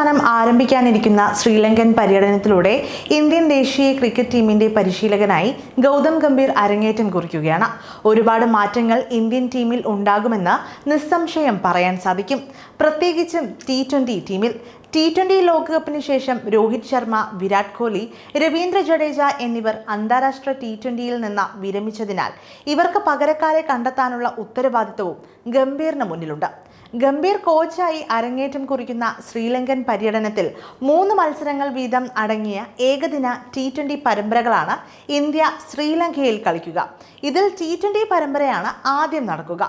അവസാനം ആരംഭിക്കാനിരിക്കുന്ന ശ്രീലങ്കൻ പര്യടനത്തിലൂടെ ഇന്ത്യൻ ദേശീയ ക്രിക്കറ്റ് ടീമിന്റെ പരിശീലകനായി ഗൗതം ഗംഭീർ അരങ്ങേറ്റം കുറിക്കുകയാണ്. ഒരുപാട് മാറ്റങ്ങൾ ഇന്ത്യൻ ടീമിൽ ഉണ്ടാകുമെന്ന് നിസ്സംശയം പറയാൻ സാധിക്കും. പ്രത്യേകിച്ചും ടി ട്വന്റി ടീമിൽ ടി ട്വന്റി ലോകകപ്പിന് ശേഷം രോഹിത് ശർമ്മ വിരാട് കോഹ്ലി രവീന്ദ്ര ജഡേജ എന്നിവർ അന്താരാഷ്ട്ര ടി ട്വന്റിയിൽ നിന്ന് വിരമിച്ചതിനാൽ ഇവർക്ക് പകരക്കാരെ കണ്ടെത്താനുള്ള ഉത്തരവാദിത്വവും ഗംഭീറിന് മുന്നിലുണ്ട്. ഗംഭീർ കോച്ചായി അരങ്ങേറ്റം കുറിക്കുന്ന ശ്രീലങ്കൻ പര്യടനത്തിൽ മൂന്ന് മത്സരങ്ങൾ വീതം അടങ്ങിയ ഏകദിന ടി ട്വന്റി പരമ്പരകളാണ് ഇന്ത്യ ശ്രീലങ്കയിൽ കളിക്കുക. ഇതിൽ ടി ട്വന്റി പരമ്പരയാണ് ആദ്യം നടക്കുക.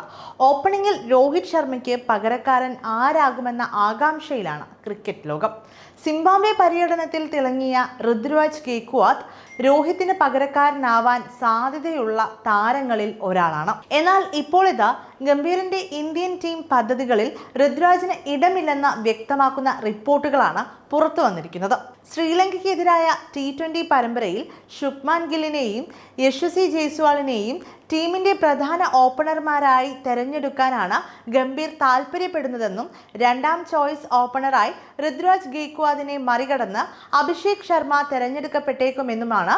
ഓപ്പണിംഗിൽ രോഹിത് ശർമ്മയ്ക്ക് പകരക്കാരൻ ആരാകുമെന്ന ആകാംക്ഷയിലാണ് ക്രിക്കറ്റ്. ലോകം. സിംബാബ്വെ പര്യടനത്തിൽ തിളങ്ങിയ ഋതുരാജ് കേക്വാദ് രോഹിത്തിന് പകരക്കാരനാവാൻ സാധ്യതയുള്ള താരങ്ങളിൽ ഒരാളാണ്. എന്നാൽ ഇപ്പോൾ ഇതാ ഗംഭീറിന്റെ ഇന്ത്യൻ ടീം പദ്ധതികളിൽ ഋതുരാജിന് ഇടമില്ലെന്ന് വ്യക്തമാക്കുന്ന റിപ്പോർട്ടുകളാണ് പുറത്തു വന്നിരിക്കുന്നത്. ശ്രീലങ്കയ്ക്കെതിരായ ടി ട്വന്റി പരമ്പരയിൽ ശുഭ്മാൻ ഗില്ലിനെയും യശസ്വി ജയ്സ്വാളിനെയും ടീമിന്റെ പ്രധാന ഓപ്പണർമാരായി തെരഞ്ഞെടുക്കാനാണ് ഗംഭീർ താൽപ്പര്യപ്പെടുന്നതെന്നും രണ്ടാം ചോയ്സ് ഓപ്പണറായി ഋതുരാജ് ഗെയ്ക്വാദിനെ മറികടന്ന് അഭിഷേക് ശർമ്മ തെരഞ്ഞെടുക്കപ്പെട്ടേക്കുമെന്നുമാണ്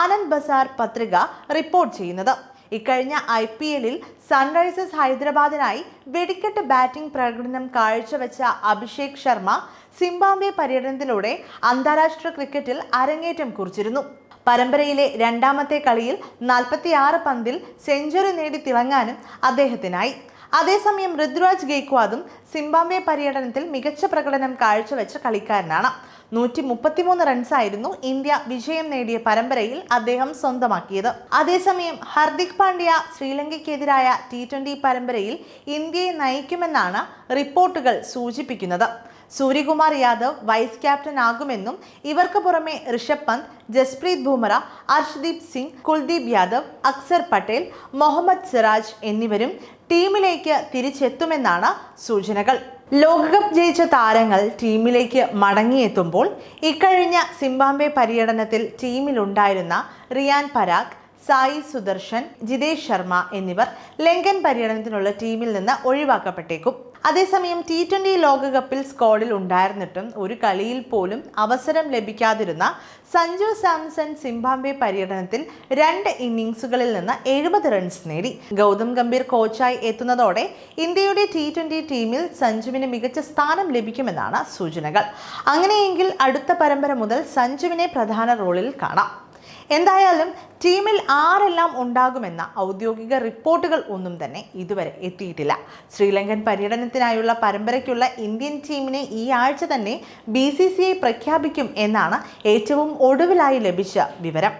ആനന്ദ് ബസാർ പത്രിക റിപ്പോർട്ട് ചെയ്യുന്നത്. ഇക്കഴിഞ്ഞ ഐ പി എല്ലിൽ സൺറൈസേഴ്സ് ഹൈദരാബാദിനായി വെടിക്കെട്ട് ബാറ്റിംഗ് പ്രകടനം കാഴ്ചവെച്ച അഭിഷേക് ശർമ്മ സിംബാബ്വെ പര്യടനത്തിലൂടെ അന്താരാഷ്ട്ര ക്രിക്കറ്റിൽ അരങ്ങേറ്റം കുറിച്ചിരുന്നു. പരമ്പരയിലെ രണ്ടാമത്തെ കളിയിൽ നാൽപ്പത്തിയാറ് പന്തിൽ സെഞ്ചുറി നേടി തിളങ്ങാനും അദ്ദേഹത്തിനായി. അതേസമയം ഋതുരാജ് ഗെയ്ക്വാദും സിംബാബ്വെ പര്യടനത്തിൽ മികച്ച പ്രകടനം കാഴ്ചവെച്ച കളിക്കാരനാണ്. നൂറ്റി മുപ്പത്തിമൂന്ന് റൺസായിരുന്നു ഇന്ത്യ വിജയം നേടിയ പരമ്പരയിൽ അദ്ദേഹം സ്വന്തമാക്കിയത്. അതേസമയം ഹർദിക് പാണ്ഡ്യ ശ്രീലങ്കയ്ക്കെതിരായ ടി ട്വന്റി പരമ്പരയിൽ ഇന്ത്യയെ നയിക്കുമെന്നാണ് റിപ്പോർട്ടുകൾ സൂചിപ്പിക്കുന്നത്. സൂര്യകുമാർ യാദവ് വൈസ് ക്യാപ്റ്റൻ ആകുമെന്നും ഇവർക്ക് പുറമെ ഋഷഭ് പന്ത് ജസ്പ്രീത് ബുമറ അർഷ്ദീപ് സിംഗ് കുൽദീപ് യാദവ് അക്സർ പട്ടേൽ മുഹമ്മദ് സിറാജ് എന്നിവരും ടീമിലേക്ക് തിരിച്ചെത്തുമെന്നാണ് സൂചനകൾ. ലോകകപ്പ് ജയിച്ച താരങ്ങൾ ടീമിലേക്ക് മടങ്ങിയെത്തുമ്പോൾ ഇക്കഴിഞ്ഞ സിംബാബ്വെ പര്യടനത്തിൽ ടീമിലുണ്ടായിരുന്ന റിയാൻ പരാഗ് സായി സുദർശൻ ജിതേഷ് ശർമ്മ എന്നിവർ ലങ്കൻ പര്യടനത്തിനുള്ള ടീമിൽ നിന്ന് ഒഴിവാക്കപ്പെട്ടേക്കും. അതേസമയം ടി ട്വന്റി ലോകകപ്പിൽ സ്കോഡിൽ ഉണ്ടായിരുന്നിട്ടും ഒരു കളിയിൽ പോലും അവസരം ലഭിക്കാതിരുന്ന സഞ്ജു സാംസൺ സിംബാബ്വെ പര്യടനത്തിൽ രണ്ട് ഇന്നിങ്സുകളിൽ നിന്ന് എഴുപത് റൺസ് നേടി. ഗൗതം ഗംഭീർ കോച്ചായി എത്തുന്നതോടെ ഇന്ത്യയുടെ ടി ട്വന്റി ടീമിൽ സഞ്ജുവിന് മികച്ച സ്ഥാനം ലഭിക്കുമെന്നാണ് സൂചനകൾ. അങ്ങനെയെങ്കിൽ അടുത്ത പരമ്പര മുതൽ സഞ്ജുവിനെ പ്രധാന റോളിൽ കാണാം. എന്തായാലും ടീമിൽ ആരെല്ലാം ഉണ്ടാകുമെന്ന ഔദ്യോഗിക റിപ്പോർട്ടുകൾ ഒന്നും തന്നെ ഇതുവരെ എത്തിയിട്ടില്ല. ശ്രീലങ്കൻ പര്യടനത്തിനായുള്ള പരമ്പരയ്ക്കുള്ള ഇന്ത്യൻ ടീമിനെ ഈ ആഴ്ച തന്നെ ബി പ്രഖ്യാപിക്കും എന്നാണ് ഏറ്റവും ഒടുവിലായി ലഭിച്ച വിവരം.